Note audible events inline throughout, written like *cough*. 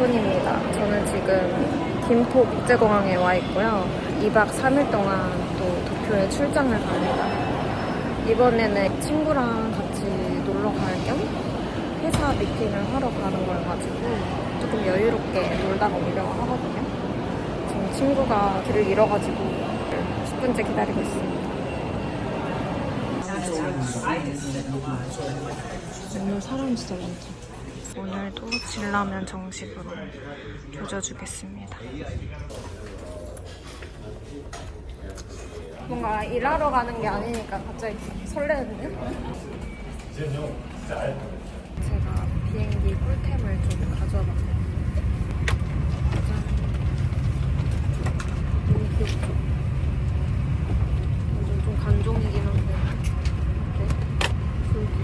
손입니다. 저는 지금 김포 국제공항에 와 있고요. 2박 3일 동안 또 도쿄에 출장을 갑니다. 이번에는 친구랑 같이 놀러 갈 겸 회사 미팅을 하러 가는 걸 가지고 조금 여유롭게 놀다가 오려고 하거든요. 지금 친구가 길을 잃어가지고 10분째 기다리고 있습니다. 오늘 사람 진짜 많다. 오늘도 진라면 정식으로 조져주겠습니다. 뭔가 일하러 가는 게 아니니까 갑자기 설레는데? 제가 비행기 꿀템을 좀 가져와 봤어요. 짜잔. 너무 귀엽죠? 완전 좀 간종이긴 한데. 어때? 불귀.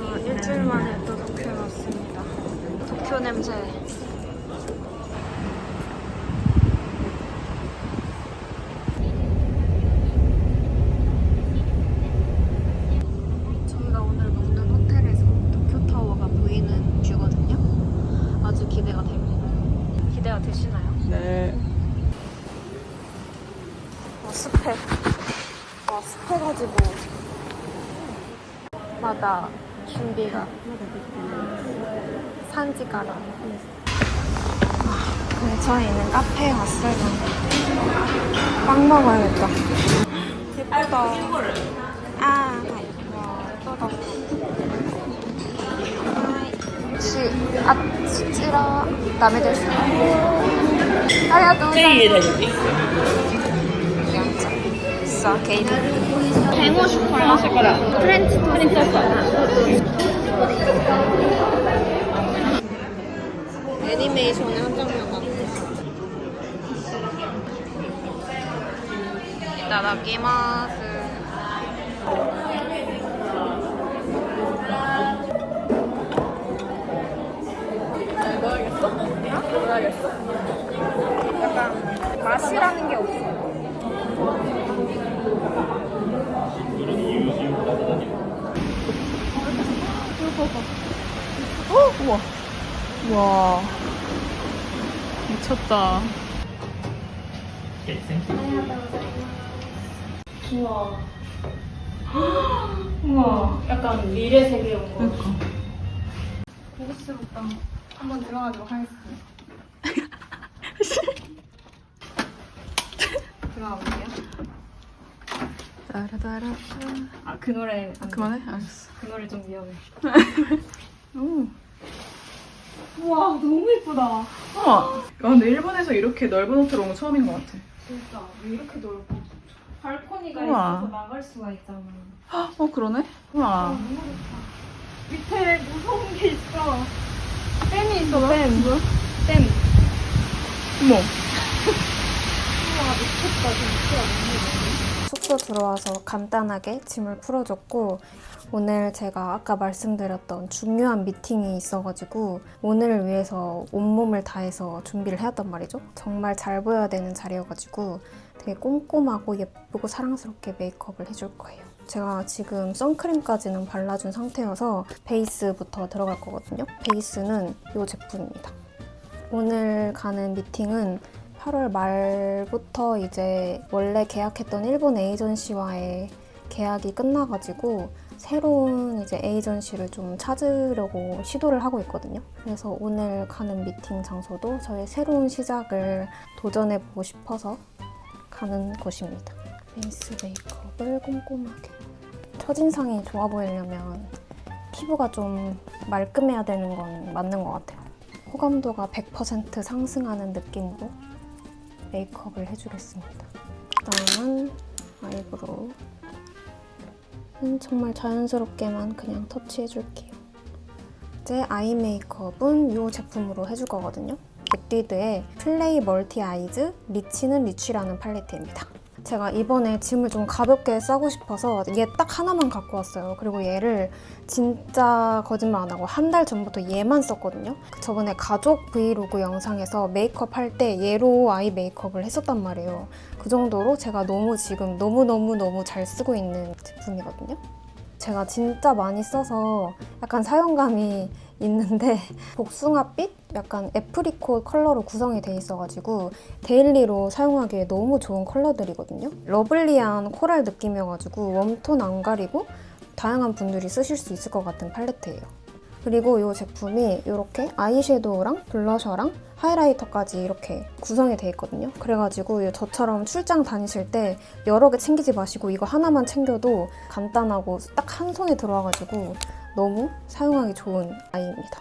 아, 일주일 만에 또 도쿄에 왔습니다. 도쿄 냄새. 저희가 오늘 묵는 호텔에서 도쿄타워가 보이는 뷰거든요. 아주 기대가 됩니다. 기대가 되시나요? 네. 와, 습해. 아까 습해가지고 맞아 준비가 산지가라 근처에 있는 카페에 왔어요 빵 먹어야겠다 예쁘다 아 예쁘다 지, 아, 지라 남의 됐어. 아야, 또. 제일 이래. 뱅어 슈퍼라 프렌치 토스트 애니메이션의 한 장면 같아 이따다키마스 넣어야겠어? 넣어야겠어? 약간 맛이라는 게 없어 어? 우와. 우 와. 미쳤다. 우와 약간 미래 세계에 온 거. 그러니까. 고급스럽다 한번 들어가도록 하겠습니다 *laughs* 들어가 볼게요 따라따라. 아그 노래 안 돼. 그만해? 알았어. 그 노래 좀 위험해 *laughs* 오. 우와 너무 예쁘다 우와. 야, 근데 일본에서 이렇게 넓은 호텔 온거 처음인 것 같아. 진짜 왜 이렇게 넓어 발코니가 우와. 있어서 나갈 수가 있잖아 어, 그러네? 우와. 너무 좋다 밑에 무서운 게 있어 댐이 있어 댐? 댐 어머. *laughs* 우와 미쳤다 진짜 숙 소 들어와서 간단하게 짐을 풀어줬고 오늘 제가 아까 말씀드렸던 중요한 미팅이 있어가지고 오늘을 위해서 온몸을 다해서 준비를 해왔단 말이죠. 정말 잘 보여야 되는 자리여가지고 되게 꼼꼼하고 예쁘고 사랑스럽게 메이크업을 해줄 거예요. 제가 지금 선크림까지는 발라준 상태여서 베이스부터 들어갈 거거든요. 베이스는 이 제품입니다. 오늘 가는 미팅은 8월 말부터 이제 원래 계약했던 일본 에이전시와의 계약이 끝나가지고 새로운 이제 에이전시를 좀 찾으려고 시도를 하고 있거든요. 그래서 오늘 가는 미팅 장소도 저의 새로운 시작을 도전해 보고 싶어서 가는 곳입니다. 베이스 메이크업을 꼼꼼하게. 첫인상이 좋아 보이려면 피부가 좀 말끔해야 되는 건 맞는 것 같아요. 호감도가 100% 상승하는 느낌으로 메이크업을 해주겠습니다. 그다음은 아이브로우. 는 정말 자연스럽게만 그냥 터치해줄게요. 이제 아이 메이크업은 이 제품으로 해줄 거거든요. 맥디드의 플레이 멀티 아이즈 리치는 리치라는 팔레트입니다. 제가 이번에 짐을 좀 가볍게 싸고 싶어서 얘 딱 하나만 갖고 왔어요. 그리고 얘를 진짜 거짓말 안 하고 한 달 전부터 얘만 썼거든요. 저번에 가족 브이로그 영상에서 메이크업 할 때 얘로 아이 메이크업을 했었단 말이에요. 그 정도로 제가 너무 지금 너무너무너무 잘 쓰고 있는 제품이거든요. 제가 진짜 많이 써서 약간 사용감이 있는데 복숭아빛? 약간 애프리콧 컬러로 구성이 돼 있어가지고 데일리로 사용하기에 너무 좋은 컬러들이거든요. 러블리한 코랄 느낌이어가지고 웜톤 안 가리고 다양한 분들이 쓰실 수 있을 것 같은 팔레트예요. 그리고 이 제품이 이렇게 아이섀도우랑 블러셔랑 하이라이터까지 이렇게 구성이 돼 있거든요. 그래가지고 저처럼 출장 다니실 때 여러 개 챙기지 마시고 이거 하나만 챙겨도 간단하고 딱 한 손에 들어와가지고 너무 사용하기 좋은 아이입니다.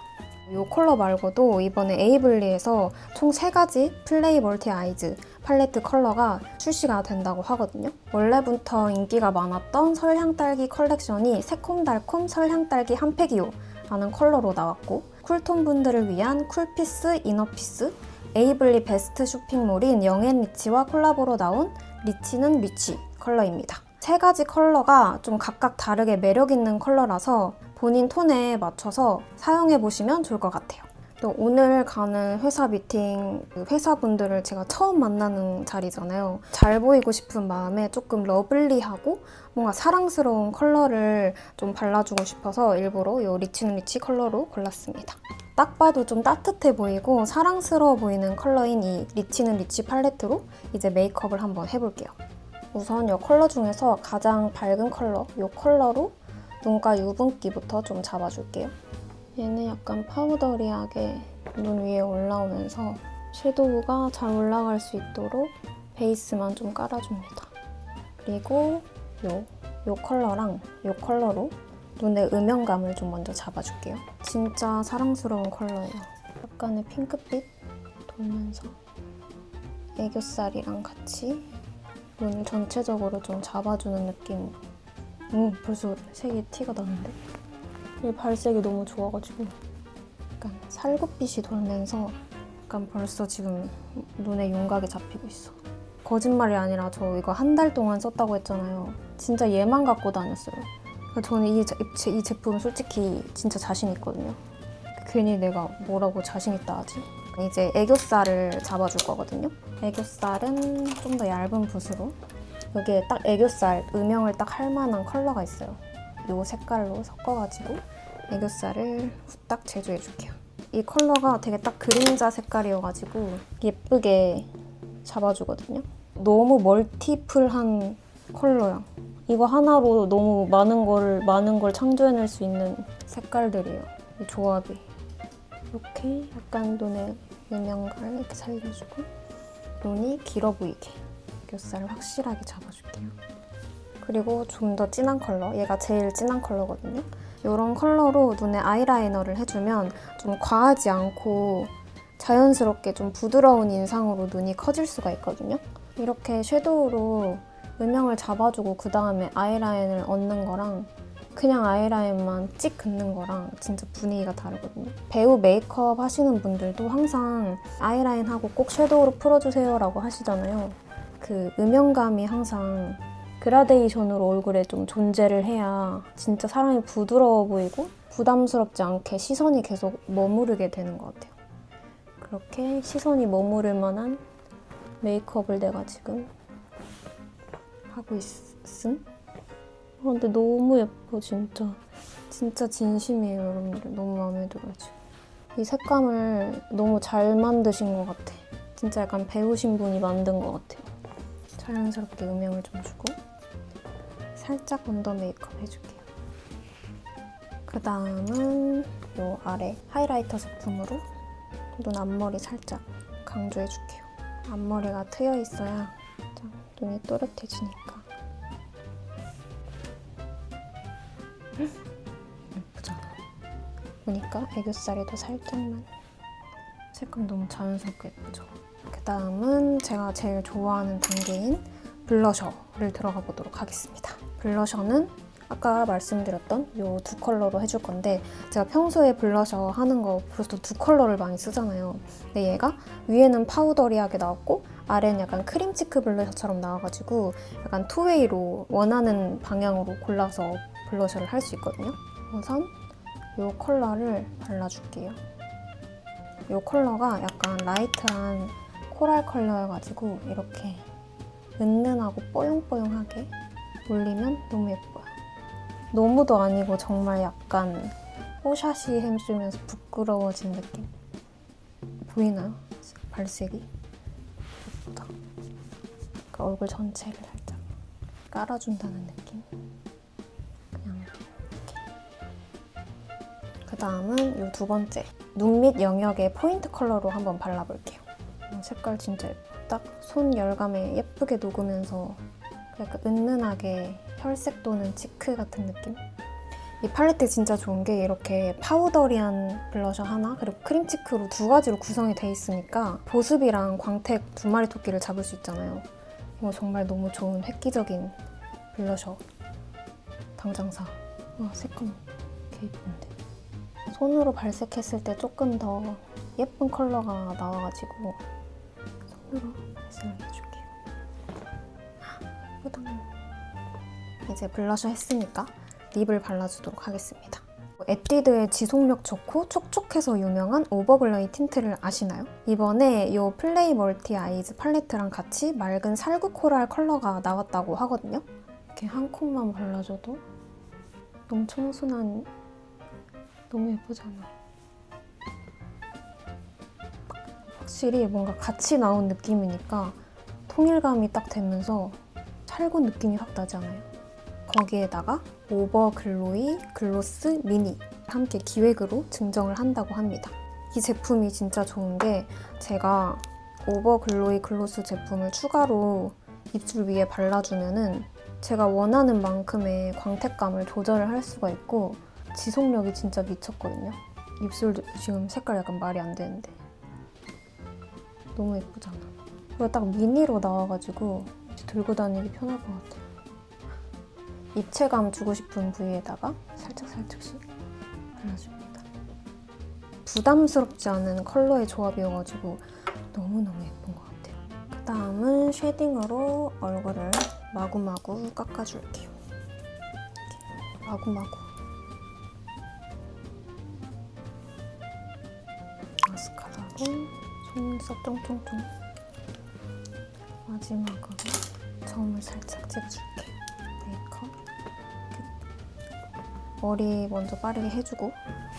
이 컬러 말고도 이번에 에이블리에서 총 3가지 플레이 멀티 아이즈 팔레트 컬러가 출시가 된다고 하거든요. 원래부터 인기가 많았던 설향딸기 컬렉션이 새콤달콤 설향딸기 한 팩이요 라는 컬러로 나왔고 쿨톤 분들을 위한 쿨피스 이너피스 에이블리 베스트 쇼핑몰인 영앤리치와 콜라보로 나온 리치는 리치 컬러입니다. 세 가지 컬러가 좀 각각 다르게 매력 있는 컬러라서 본인 톤에 맞춰서 사용해 보시면 좋을 것 같아요. 또 오늘 가는 회사 미팅 그 회사분들을 제가 처음 만나는 자리잖아요. 잘 보이고 싶은 마음에 조금 러블리하고 뭔가 사랑스러운 컬러를 좀 발라주고 싶어서 일부러 이 리치는 리치 컬러로 골랐습니다. 딱 봐도 좀 따뜻해 보이고 사랑스러워 보이는 컬러인 이 리치는 리치 팔레트로 이제 메이크업을 한번 해볼게요. 우선 이 컬러 중에서 가장 밝은 컬러, 이 컬러로 눈가 유분기부터 좀 잡아줄게요. 얘는 약간 파우더리하게 눈 위에 올라오면서 섀도우가 잘 올라갈 수 있도록 베이스만 좀 깔아줍니다. 그리고 요, 요 컬러랑 요 컬러로 눈의 음영감을 좀 먼저 잡아줄게요. 진짜 사랑스러운 컬러예요. 약간의 핑크빛 돌면서 애교살이랑 같이 눈을 전체적으로 좀 잡아주는 느낌. 음, 벌써 색이 티가 나는데? 이 발색이 너무 좋아가지고 약간 살구빛이 돌면서 약간 벌써 지금 눈에 윤곽이 잡히고 있어. 거짓말이 아니라 저 이거 한 달 동안 썼다고 했잖아요. 진짜 얘만 갖고 다녔어요. 그러니까 저는 이, 제- 제- 이 제품 솔직히 진짜 자신 있거든요. 괜히 내가 뭐라고 자신 있다 하지? 이제 애교살을 잡아줄 거거든요. 애교살은 좀 더 얇은 붓으로 여기에 딱 애교살 음영을 딱 할 만한 컬러가 있어요. 이 색깔로 섞어가지고 애교살을 후딱 제조해줄게요. 이 컬러가 되게 딱 그림자 색깔이어가지고 예쁘게 잡아주거든요. 너무 멀티플한 컬러야. 이거 하나로 너무 많은 걸 많은 걸 창조해낼 수 있는 색깔들이에요. 이 조합이 이렇게 약간 눈의 음영감을 이렇게 살려주고 눈이 길어 보이게 애교살을 확실하게 잡아줄게요. 그리고 좀 더 진한 컬러, 얘가 제일 진한 컬러거든요. 이런 컬러로 눈에 아이라이너를 해주면 좀 과하지 않고 자연스럽게 좀 부드러운 인상으로 눈이 커질 수가 있거든요. 이렇게 섀도우로 음영을 잡아주고 그 다음에 아이라인을 얹는 거랑 그냥 아이라인만 찍 긋는 거랑 진짜 분위기가 다르거든요. 배우 메이크업 하시는 분들도 항상 아이라인 하고 꼭 섀도우로 풀어주세요라고 하시잖아요. 그 음영감이 항상 그라데이션으로 얼굴에 좀 존재를 해야 진짜 사람이 부드러워 보이고 부담스럽지 않게 시선이 계속 머무르게 되는 것 같아요. 그렇게 시선이 머무를 만한 메이크업을 내가 지금 하고 있음? 아, 근데 너무 예뻐 진짜. 진짜 진심이에요 여러분들. 너무 마음에 들어요 지금. 이 색감을 너무 잘 만드신 것 같아. 진짜 약간 배우신 분이 만든 것 같아요 자연스럽게 음영을 좀 주고 살짝 언더 메이크업 해줄게요. 그 다음은 요 아래 하이라이터 제품으로 눈 앞머리 살짝 강조해줄게요. 앞머리가 트여 있어야 좀 눈이 또렷해지니까. 예쁘잖아. 보니까 애교살이 더 살짝만 색감 너무 자연스럽게 예쁘죠. 그 다음은 제가 제일 좋아하는 단계인 블러셔를 들어가 보도록 하겠습니다. 블러셔는 아까 말씀드렸던 이 두 컬러로 해줄 건데 제가 평소에 블러셔 하는 거 벌써 두 컬러를 많이 쓰잖아요. 근데 얘가 위에는 파우더리하게 나왔고 아래는 약간 크림치크 블러셔처럼 나와가지고 약간 투웨이로 원하는 방향으로 골라서 블러셔를 할 수 있거든요. 우선 이 컬러를 발라줄게요. 이 컬러가 약간 라이트한 코랄 컬러여가지고 이렇게 은은하고 뽀용뽀용하게 올리면 너무 예뻐요. 너무도 아니고 정말 약간 뽀샤시 햄쓰면서 부끄러워진 느낌. 보이나요? 발색이? 예쁘다. 그러니까 얼굴 전체를 살짝 깔아준다는 느낌. 그냥 이렇게. 그 다음은 이 두 번째. 눈 밑 영역에 포인트 컬러로 한번 발라볼게요. 어, 색깔 진짜 예뻐. 딱 손 열감에 예쁘게 녹으면서 약간 은은하게 혈색 도는 치크 같은 느낌? 이 팔레트 진짜 좋은 게 이렇게 파우더리한 블러셔 하나 그리고 크림 치크로 두 가지로 구성이 돼 있으니까 보습이랑 광택 두 마리 토끼를 잡을 수 있잖아요. 이거 정말 너무 좋은 획기적인 블러셔. 당장 사. 와 색감 개 예쁜데. 손으로 발색했을 때 조금 더 예쁜 컬러가 나와가지고 손으로 발색을 해줄게요. 예쁘다. 이제 블러셔 했으니까 립을 발라주도록 하겠습니다. 에뛰드의 지속력 좋고 촉촉해서 유명한 오버글로이 틴트를 아시나요? 이번에 이 플레이 멀티 아이즈 팔레트랑 같이 맑은 살구 코랄 컬러가 나왔다고 하거든요. 이렇게 한 콩만 발라줘도 너무 청순한 너무 예쁘잖아. 확실히 뭔가 같이 나온 느낌이니까 통일감이 딱 되면서 살구 느낌이 확 나지 않아요? 거기에다가 오버 글로이 글로스 미니 함께 기획으로 증정을 한다고 합니다. 이 제품이 진짜 좋은 게 제가 오버 글로이 글로스 제품을 추가로 입술 위에 발라주면은 제가 원하는 만큼의 광택감을 조절을 할 수가 있고 지속력이 진짜 미쳤거든요. 입술도 지금 색깔 약간 말이 안 되는데 너무 예쁘잖아. 그리고 딱 미니로 나와가지고 들고 다니기 편할 것 같아요. 입체감 주고 싶은 부위에다가 살짝 살짝씩 발라줍니다. 부담스럽지 않은 컬러의 조합이어가지고 너무너무 예쁜 것 같아요. 그 다음은 쉐딩으로 얼굴을 마구마구 깎아줄게요. 마구마구. 마스카라로 속눈썹 쫑쫑쫑. 마지막으로 점을 살짝 찍어줄게요. 메이크업 끝. 머리 먼저 빠르게 해주고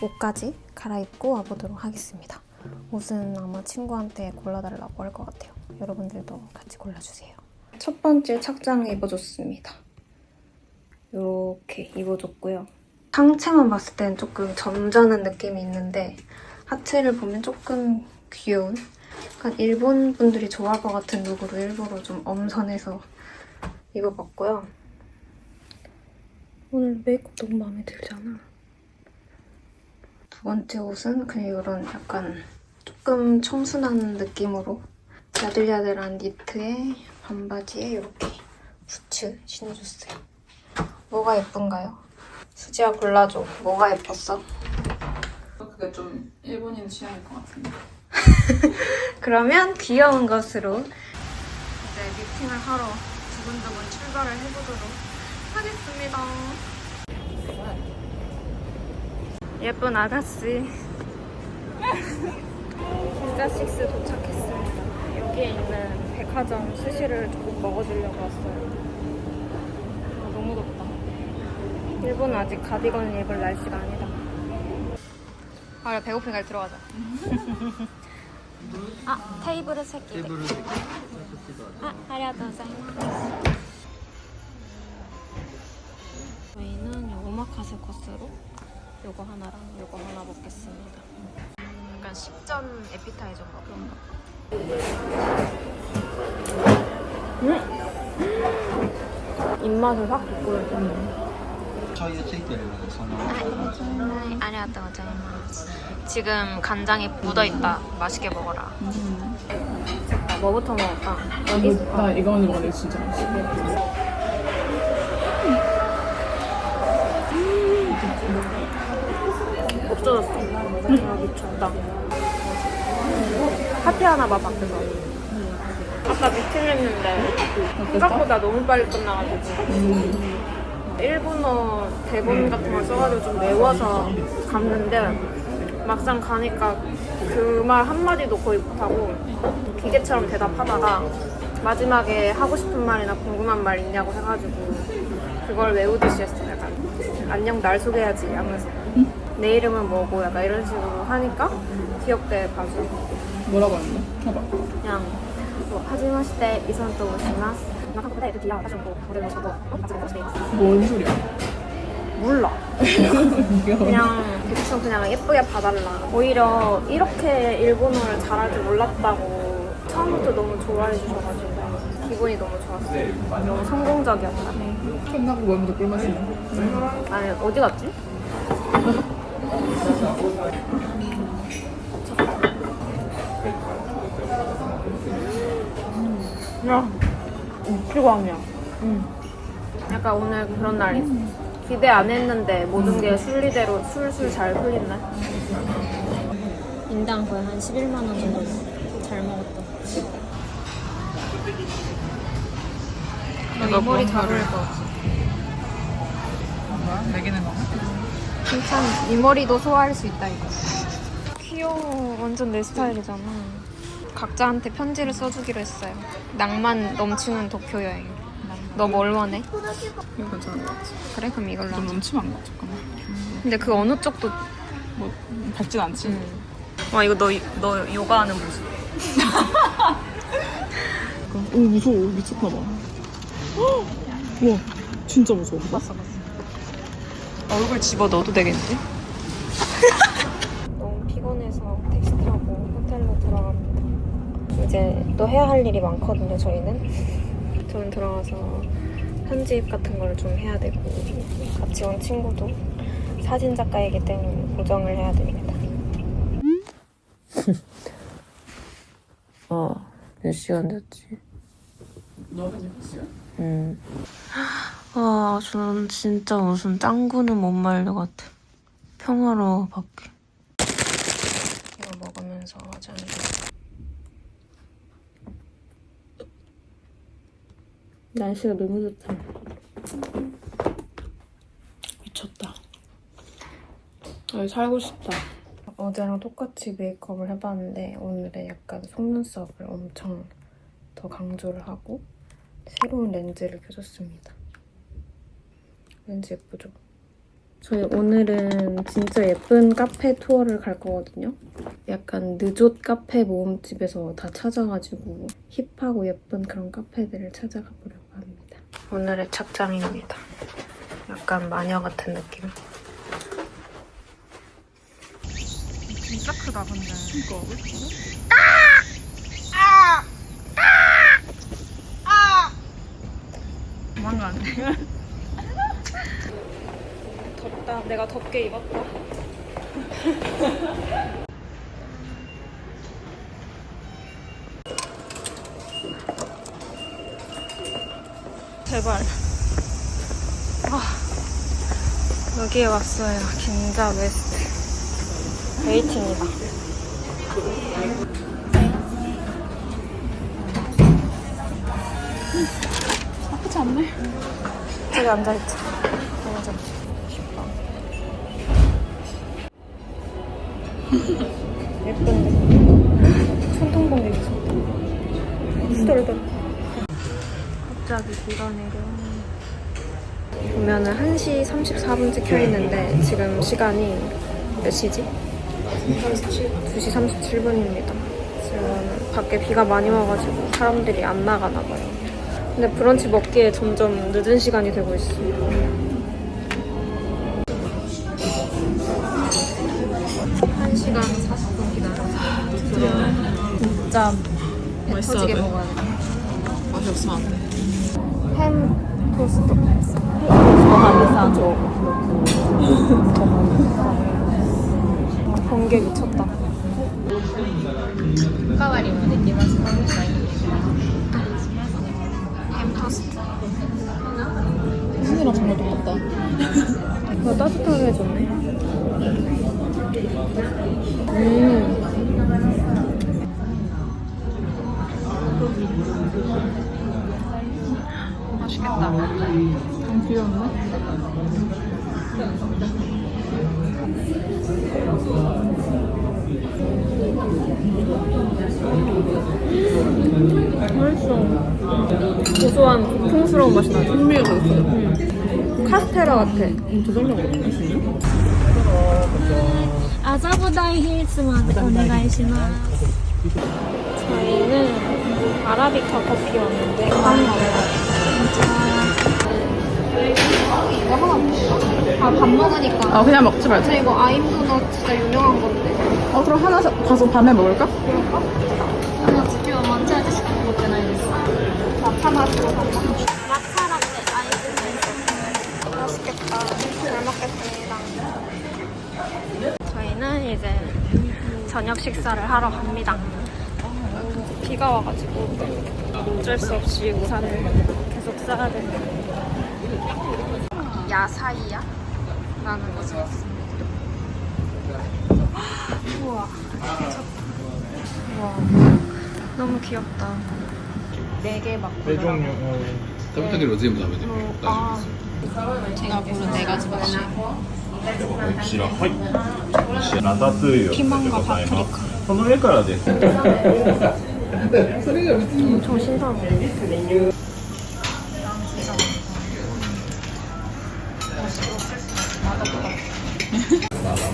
옷까지 갈아입고 와보도록 하겠습니다. 옷은 아마 친구한테 골라달라고 할 것 같아요. 여러분들도 같이 골라주세요. 첫 번째 착장을 입어줬습니다. 이렇게 입어줬고요. 상체만 봤을 땐 조금 점잖은 느낌이 있는데 하체를 보면 조금 귀여운 약간 일본 분들이 좋아할 것 같은 룩으로 일부러 좀 엄선해서 입어봤고요. 오늘 메이크업 너무 마음에 들잖아. 두 번째 옷은 그냥 이런 약간 조금 청순한 느낌으로 야들야들한 니트에 반바지에 이렇게 부츠 신어줬어요. 뭐가 예쁜가요? 수지야 골라줘. 뭐가 예뻤어? 그게 좀 일본인 취향일 것 같은데. *laughs* 그러면 귀여운 것으로 이제 미팅을 하러 두근두근 출발을 해보도록 하겠습니다. 예쁜 아가씨. 진짜식스 도착했습니다. 여기에 있는 백화점 스시를 조금 먹어주려고 왔어요. 아, 너무 덥다. 일본은 아직 가디건을 입을 날씨가 아니다. 아, 배고프니까 들어가자. *laughs* 아, 테이블에 세 개. テーブルで 아, ありがとうございます. 저희는 요 오마카세 코스로 요거 하나랑 요거 하나 먹겠습니다. 약간 식전 에피타이저인가 그런가? 음! 입맛을 확 돋구는 醤油ついてるのでそのまま 아리가또고자이마스. 지금 간장이 묻어있다. 맛있게 먹어라. 자, 뭐부터 먹을까? 여기 나 이거 먼저 먹는데 진짜 맛있어. 없어졌어. 아, 미쳤다. 파티 하나 봐, 밖에서. 아까 미팅 했는데 생각보다 너무 빨리 끝나가지고 일본어 대본 같은 걸 써가지고 좀 외워서 갔는데 막상 가니까 그 말 한마디도 거의 못하고 기계처럼 대답하다가 마지막에 하고 싶은 말이나 궁금한 말 있냐고 해가지고 그걸 외우듯이 했어 약간 안녕 날 소개하지 하면서 내 이름은 뭐고 약간 이런 식으로 하니까 귀엽게 봐줘. 뭐라고 했는데? 해봐. 그냥 뭐 하지마시테 이선또 오시마스. 나한테 이렇게 야 다시 뭐 모델로 저도 어? 같이 먹고 싶어. 뭔 소리야? 몰라. *laughs* 그냥 대충 그냥 예쁘게 봐달라. 오히려 이렇게 일본어를 잘할 줄 몰랐다고 처음부터 너무 좋아해 주셔가지고 기분이 너무 좋았어요. 너무 성공적이었다. 끝나고 먼저 꿀 마시네. 아니 어디 갔지? 야, 피광이야. 약간 오늘 그런 날이 기대 안 했는데 모든 게 순리대로 술술 잘 풀린 날. 인당 거의 한 11만 원 정도 잘 먹었다. 이 머리 어울릴 것 같아. 뭐야? 내기는 거? 괜찮아. 이 머리도 소화할 수 있다 이거. 귀여워. 완전 내 스타일이잖아. 각자한테 편지를 써주기로 했어요. 낭만 넘치는 도쿄 여행. 너 뭘 원해? 이거 괜찮은 거 같지? 그래 그럼 이걸로 좀 하자. 넘치면 안 가. 잠깐만. 근데 그 어느 쪽도 뭐 밝진 않지? 음. 와 이거 너, 너 요가하는 모습. *laughs* 오 무서워. 미쳤나 봐. *gasps* 우와 진짜 무서워. 봤어 봤어. 얼굴 집어 넣어도 되겠는데? *laughs* 너무 피곤해서 택시 타고 호텔로 들어갑니다. 이제 또 해야 할 일이 많거든요 저희는. 저는 들어가서 편집 같은 걸 좀 해야 되고 같이 온 친구도 사진 작가이기 때문에 보정을 해야 됩니다. 어, 몇 시간 됐지? 너가 지금 몇 시야? 음. 아, 저는 진짜 무슨 짱구는 못 말려 같아. 평화로워, 밖에. 이거 먹으면서 하자는 날씨가 너무 좋다. 미쳤다. 여기 살고 싶다. 어제랑 똑같이 메이크업을 해봤는데 오늘은 약간 속눈썹을 엄청 더 강조를 하고 새로운 렌즈를 껴줬습니다. 렌즈 예쁘죠? 저희 오늘은 진짜 예쁜 카페 투어를 갈 거거든요. 약간 느좋 카페 모음집에서 다 찾아가지고 힙하고 예쁜 그런 카페들을 찾아가 보려고. 오늘의 착장입니다. 약간 마녀 같은 느낌. 진짜 크다 근데. 이거 도망가네. 덥다. 내가 덥게 입었다. *laughs* 제발. 아, 여기에 왔어요. 긴자 웨스트. 웨이팅이다. 나쁘지 않네. 저기 앉아있자. 앉아. *laughs* 예쁜데? 손통공이 미쳤다. 후덜덜. 갑자기 비가 내려. 보면은 1시 34분 찍혀 있는데 지금 시간이 몇 시지? 2시 37분입니다. 지금 밖에 비가 많이 와가지고 사람들이 안 나가나 봐요. 근데 브런치 먹기에 점점 늦은 시간이 되고 있어. 한 시간 40분 기다려. 진짜 배 맛있어야 돼. 먹어야 돼. 맛이 없으면 안 돼. 햄 토스트. 번개 미쳤다. 햄 토스트. 신이랑 정말 똑같다. 이거 따뜻하게 해줬네. 음. 맛있겠다. 좀 귀여운데? 맛있어. 고소한 고풍스러운 맛이 나죠. 풍미가 있어. 카스테라 같아. 아자부다이 힐스 오네가이시마스. 저희는 아라비카 커피 왔는데 빵 먹어요. 이거 하나 먹을까? 아, 밥 먹으니까. 아 그냥 먹지 말자. 그리고 아임도넛 진짜 유명한 건데. 어 그럼 하나 사- 가서 밤에 먹을까? 그럴까? 하나 지키면 먼저 아저씨 갖고 먹잖아, 이랬어. 마차 맛으로 한번. 마차랑 네, 아이들 맛있겠다. 잘 먹겠습니다. 저희는 이제 저녁 식사를 하러 갑니다. 비가 와가지고 어쩔 수 없이 우산을 계속 써야 돼. 야사이야? 라는 것을 왔습니다. 우와, 미쳤다. 우와, 너무 귀엽다. 네 개 맞고. 食べたければ全部食べても大丈夫 아, ですよ 제가 고른 네 가지 맛이. こちらはいラタトゥイユでございますその上からです 저 신선해. まあまあ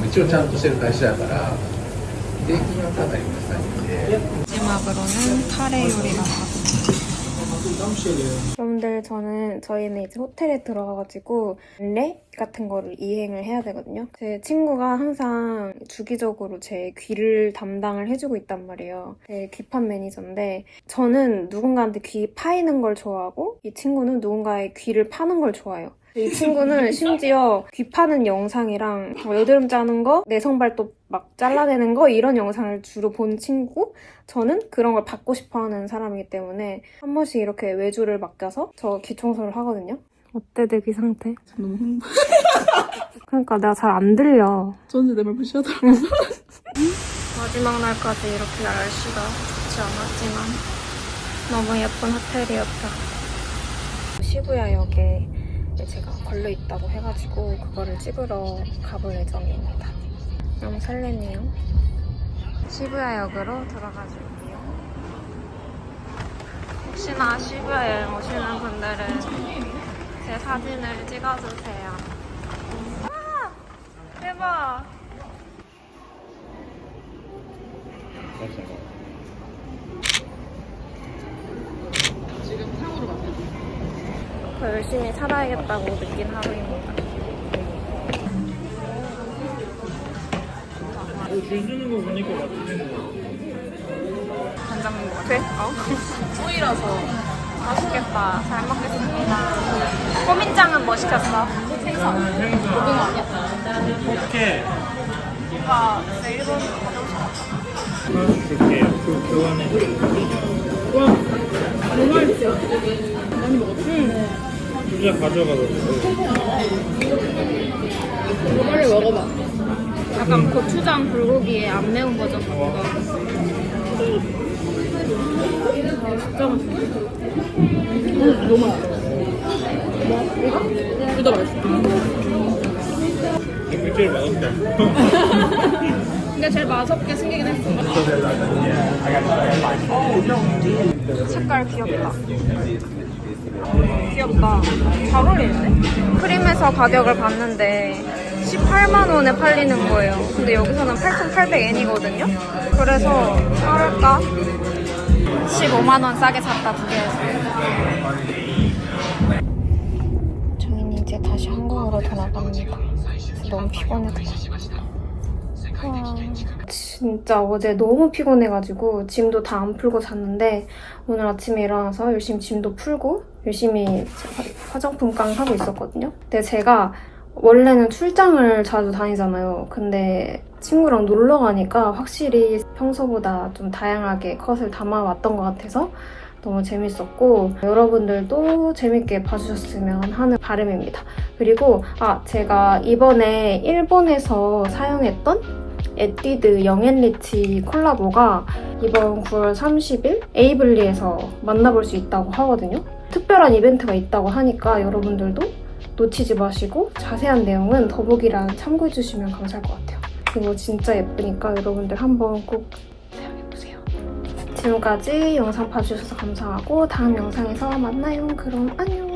一応ちゃんとしてる会社やから税金はかなりうるさいんで 마지막으로는 카레 요리가 여러분들 저는 저희는 이제 호텔에 들어가가지고 레 같은 거를 이행을 해야 되거든요. 제 친구가 항상 주기적으로 제 귀를 담당을 해주고 있단 말이에요. 제 귀판 매니저인데 저는 누군가한테 귀 파이는 걸 좋아하고 이 친구는 누군가의 귀를 파는 걸 좋아해요. 이 친구는 심지어 귀 파는 영상이랑 뭐 여드름 짜는 거, 내성 발톱 막 잘라내는 거 이런 영상을 주로 본 친구고 저는 그런 걸 받고 싶어 하는 사람이기 때문에 한 번씩 이렇게 외주를 맡겨서 저 귀 청소를 하거든요. 어때 내 귀 상태? 너무 흥분. *laughs* 그러니까 내가 잘 안 들려. 전지 내말 무시하더라고. *laughs* 마지막 날까지 이렇게 날씨가 좋지 않았지만 너무 예쁜 호텔이었다. 시부야역에 제가 걸려 있다고 해가지고 그거를 찍으러 가볼 예정입니다. 너무 설레네요. 시부야역으로 들어가 줄게요. 혹시나 시부야 여행 오시는 분들은 제 사진을 찍어주세요. 아! 대박! 더 열심히 살아야겠다고 느낀 하루입니다. 줄 서는 거 보니까 맛있는 거 간장인 것 같아? 어? 오이라서 맛있겠다. 잘 먹겠습니다. 꼬민장은 뭐 시켰어? 생선. 고등어 아니야? 포케 오빠 나 일본 가져오고 싶어. 하나씩 줄게요 그 교환해 너무 맛있어. 많이 먹었지? 둘다 가져가도 이거 빨리 먹어봐. 약간 고추장 불고기에 안 매운 버전 같은 거. 진짜 맛있어. 음, 너무 맛있어. 뭐? 이거? 둘다 맛있어. 이게 제일 맛없다 *laughs* 근데 제일 맛없게 생기긴 했어. *laughs* 색깔 귀엽다. 귀엽다. 잘 어울리는데? 프림에서 가격을 봤는데 18만 원에 팔리는 거예요. 근데 여기서는 8,800엔이거든요. 그래서 살까? 15만 원 싸게 샀다 두 개에서. 저희는 이제 다시 한국으로 돌아갑니다. 너무 피곤했어요. 와, 진짜 어제 너무 피곤해가지고 짐도 다 안 풀고 잤는데 오늘 아침에 일어나서 열심히 짐도 풀고 열심히 화- 화장품 깡 하고 있었거든요. 근데 제가 원래는 출장을 자주 다니잖아요. 근데 친구랑 놀러 가니까 확실히 평소보다 좀 다양하게 컷을 담아왔던 것 같아서 너무 재밌었고 여러분들도 재밌게 봐주셨으면 하는 바람입니다. 그리고 아 제가 이번에 일본에서 사용했던 에뛰드 영앤리치 콜라보가 이번 9월 30일 에이블리에서 만나볼 수 있다고 하거든요. 특별한 이벤트가 있다고 하니까 여러분들도 놓치지 마시고 자세한 내용은 더보기란 참고해주시면 감사할 것 같아요. 이거 진짜 예쁘니까 여러분들 한번 꼭 사용해보세요. 지금까지 영상 봐주셔서 감사하고 다음 영상에서 만나요. 그럼 안녕.